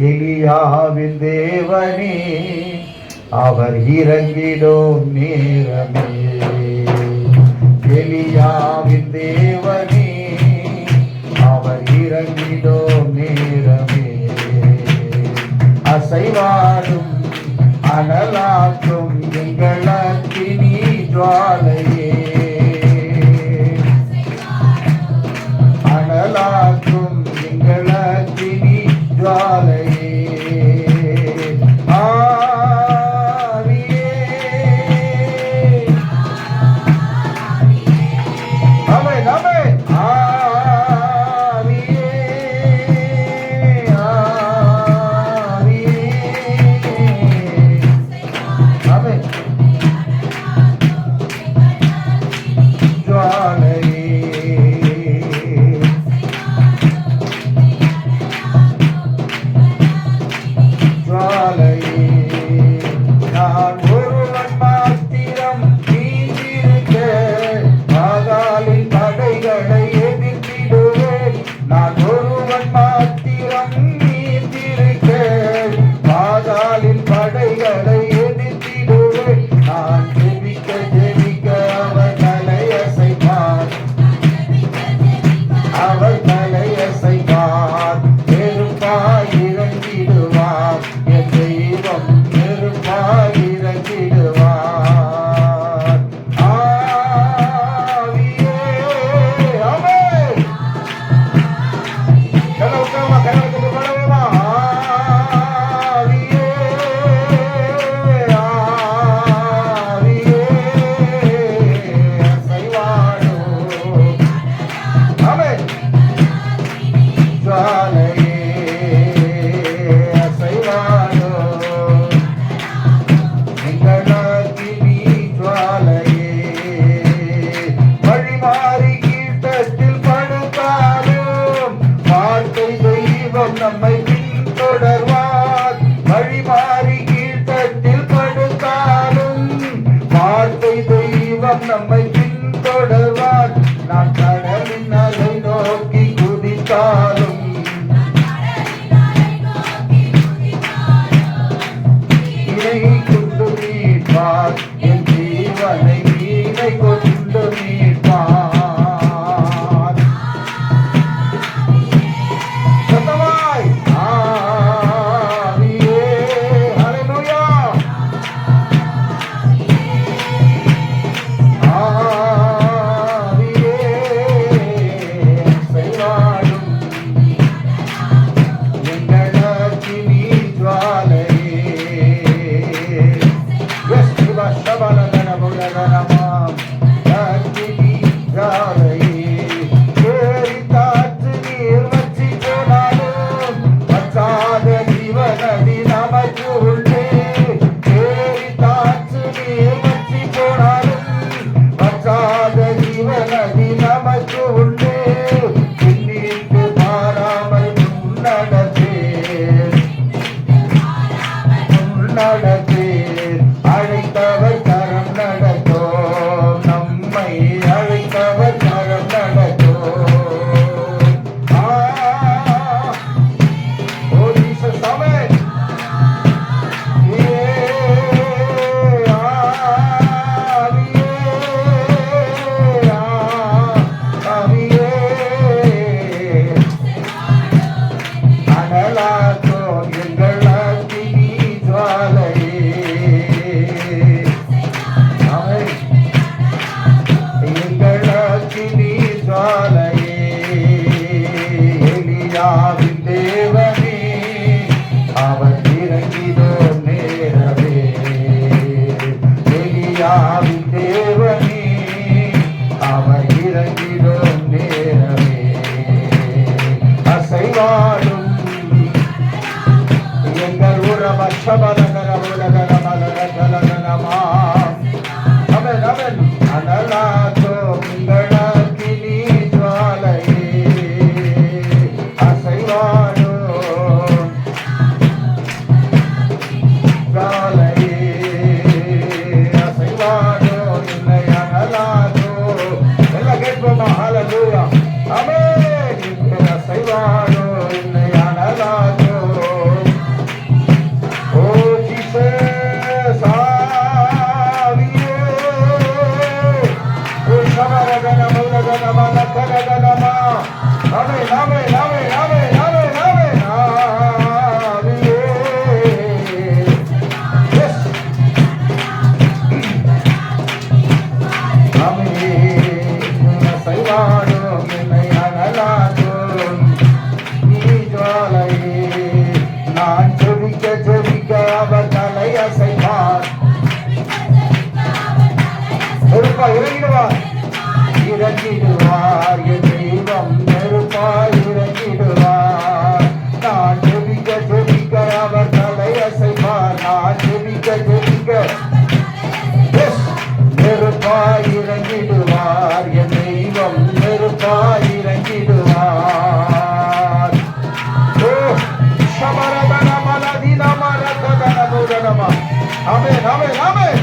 எலியாவின் தேவனே அவர் இறங்கிடும் நேரமே. எலியாவின் தேவனே அவர் இறங்கிடும் நேரமே. அசைவாடும் அனலாற்றும் எங்கள் அத்தினி ஜுவாலையே. தெய்வம் நம்மை பின்தொடர்வார். வழிமாறி கீழ்த்தட்டில் படுத்தாலும் வார்த்தை தெய்வம் நம்மை பின்தொடர்வார். நான் கடலின் அதை நோக்கி குதித்தாலும் Gandhi Gandhi Gandhi தேவனே அவர் இறங்கிதோ நேரவே எலியாவின் தேவனே அவர் இறங்கிதோ நேரவே அசைவாடும் எங்கள் உறவற்ற பலகர உலக ఇరవై இறக்கிடுவார். என் தெய்வம் நெருப்பால் இறக்கிடுவார். நான் ஜெபிக்க ஜெபிக்க அவர் தலை அசைவார் நான் ஜெபிக்க ஜெபிக்க. Yes. நெருப்பாய் இறங்கிடுவார் என் தெய்வம் நெருப்பாய் இறங்கிடுவார் ஓ சமரதன மலதின மரதன முரணம அமே அமே ஆமென்